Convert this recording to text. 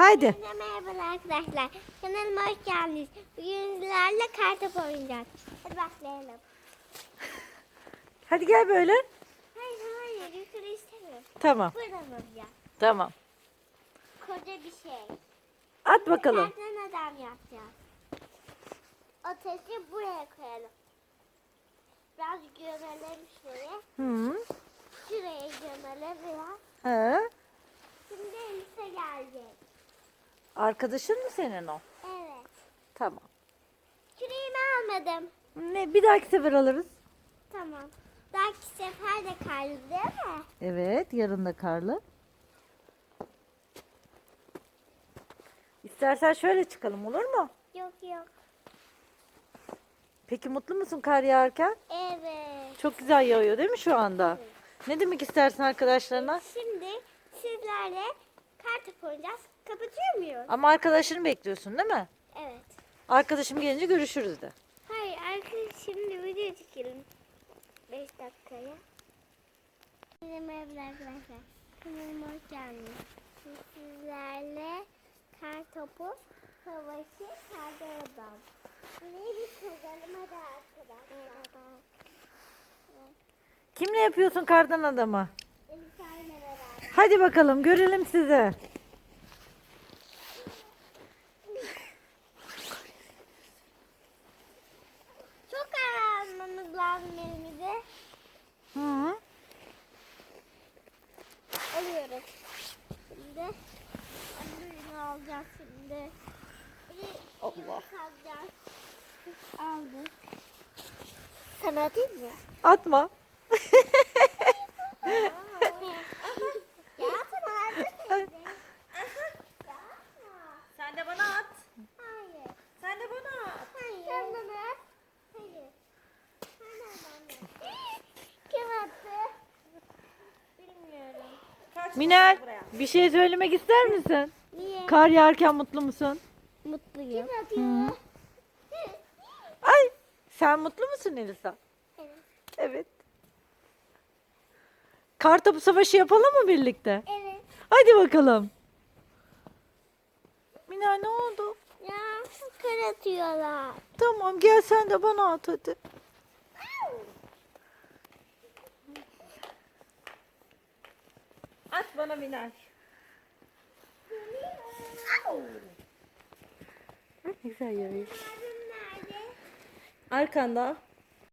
Haydi. Herkese merhaba arkadaşlar. Kanalıma hoş geldiniz. Bugün sizlerle kartop oynayacağız. Hadi başlayalım. Hadi gel böyle. Hayır hayır yukarı istemiyorum. Tamam. Buradan alacağım. Tamam. Koca bir şey. At bakalım. Kardan adam yapacağız. Ateşi buraya koyalım. Biraz gömelim şuraya. Hı. Şuraya gömelim biraz. He. Arkadaşın mı senin o? Evet. Tamam. Küreğimi almadım. Ne bir dahaki sefer alırız. Tamam. Belki sefer de karlı değil mi? Evet, yarın da karlı. İstersen şöyle çıkalım olur mu? Yok yok. Peki mutlu musun kar yağarken? Evet. Çok güzel yağıyor değil mi şu anda? Ne demek istersin arkadaşlarına? Şimdi sizlerle kartopu oynayacağız. Kapatıyor muyuz? Ama arkadaşını bekliyorsun değil mi? Evet. Arkadaşım gelince görüşürüz de. Hayır arkadaşlar şimdi video çekelim. 5 dakikaya. Merhaba arkadaşlar. Kanalıma hoş geldiniz. Sizlerle kartopu, savaşı, karda adam. Burayı bir kazanım hadi arkadaşlar. Kimle yapıyorsun kardan adamı? Hadi bakalım görelim sizi. Çok aranmamız lazım elimize. Hı. Alıyoruz. Şimdi öbürünü alacağız şimdi. Allah. alacağız. Aldık. Sana atayım mı? Atma. ya sana atayım. Sen de bana at. Hayır. Sen de bana at. Hayır. Sen bana at. Hayır. Sen bana Kim attı? Bilmiyorum. Minel bir şey söylemek ister misin? Niye? Kar yağarken mutlu musun? Mutluyum. Kim atıyor? Ay sen mutlu musun Elisa? Evet. Evet. Kartopu savaşı yapalım mı birlikte? Evet. Hadi bakalım. Minel ne oldu? Ya kar atıyorlar. Tamam gel sen de bana at hadi. At bana Minel. Ne güzel nerede? Arkanda.